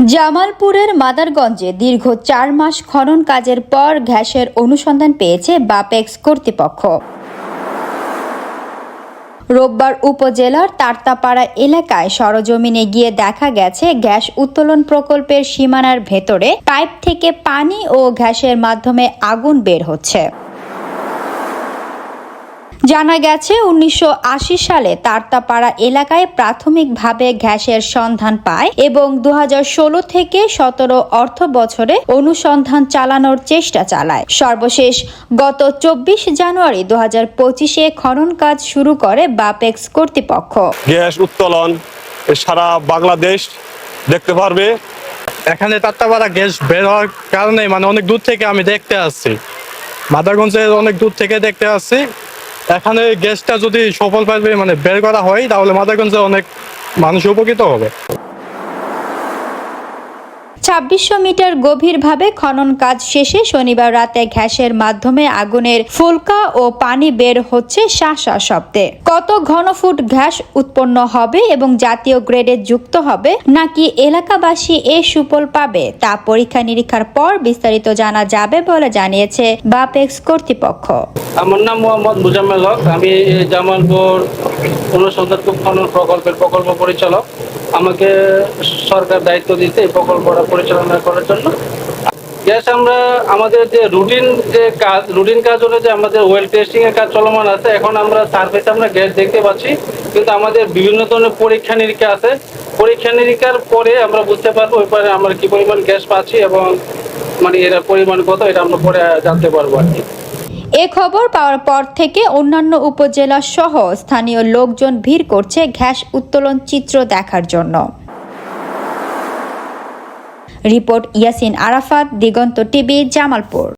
জামালপুরের মাদারগঞ্জে দীর্ঘ চার মাস খনন কাজের পর গ্যাসের অনুসন্ধান পেয়েছে বাপেক্স কর্তৃপক্ষ। রোববার উপজেলার তারতাপাড়া এলাকায় সরজমিনে গিয়ে দেখা গেছে গ্যাস উত্তোলন প্রকল্পের সীমানার ভেতরে পাইপ থেকে পানি ও গ্যাসের মাধ্যমে আগুন বের হচ্ছে। জানা গেছে উনিশশো আশি সালে তারতাপাড়া এলাকায় প্রাথমিকভাবে গ্যাসের সন্ধান পায় এবং দু হাজার ষোলো থেকে সতেরো অর্থ বছরে অনুসন্ধান চালানোর চেষ্টা চালায়। সর্বশেষ গত চব্বিশ জানুয়ারি দু হাজার পঁচিশে খনন কাজ শুরু করে বাপেক্স কর্তৃপক্ষ। গ্যাস উত্তোলন সারা বাংলাদেশ দেখতে পারবে। এখানে তাত্তাপাড়া গ্যাস বের হওয়ার কারণে মানে অনেক দূর থেকে আমি দেখতে আসছি। মাদারগঞ্জের অনেক দূর থেকে দেখতে আসছি। এখানে গ্যাসটা যদি সফলভাবে মানে বের করা হয় তাহলে মাদারগঞ্জে অনেক মানুষ উপকৃত হবে। ছাব্বিশশো মিটার গভীরভাবে খনন কাজ শেষে শনিবার রাতে গ্যাসের মাধ্যমে আগুনের ফুলকা ও পানি বের হচ্ছে শাঁসা শব্দে কত ঘনফুট গ্যাস উৎপন্ন হবে এবং জাতীয় গ্রেডে যুক্ত হবে নাকি এলাকাবাসী এ সুফল পাবে তা পরীক্ষা নিরীক্ষার পর বিস্তারিত জানা যাবে বলে জানিয়েছে বাপেক্স কর্তৃপক্ষ। আমার নাম মোহাম্মদ মুজাম্মেল হক। আমি জামালপুর অনুসন্ধান খনন প্রকল্পের প্রকল্প পরিচালক। আমাকে সরকার দায়িত্ব দিতে এই প্রকল্পটা পরিচালনা করার জন্য। গ্যাস আমরা আমাদের যে রুটিন যে কাজ রুটিন কাজ হলো যে আমাদের ওয়েল টেস্টিং এর কাজ চলমান আছে। এখন আমরা সার্ফেসে আমরা গ্যাস দেখতে পাচ্ছি, কিন্তু আমাদের বিভিন্ন ধরনের পরীক্ষা নিরীক্ষা আছে। পরীক্ষা নিরীক্ষার পরে আমরা বুঝতে পারব ওই পরে আমরা কি পরিমাণ গ্যাস পাচ্ছি এবং মানে এর পরিমাণ কত, এটা আমরা পরে জানতে পারব আর কি। এ খবর পাওয়ার পর থেকে অন্যান্য উপজেলা সহ স্থানীয় লোকজন ভিড় করছে ঘ্যাস উত্তোলন চিত্র দেখার জন্য। Report Yasin Arafat, Diganta TV, Jamalpur.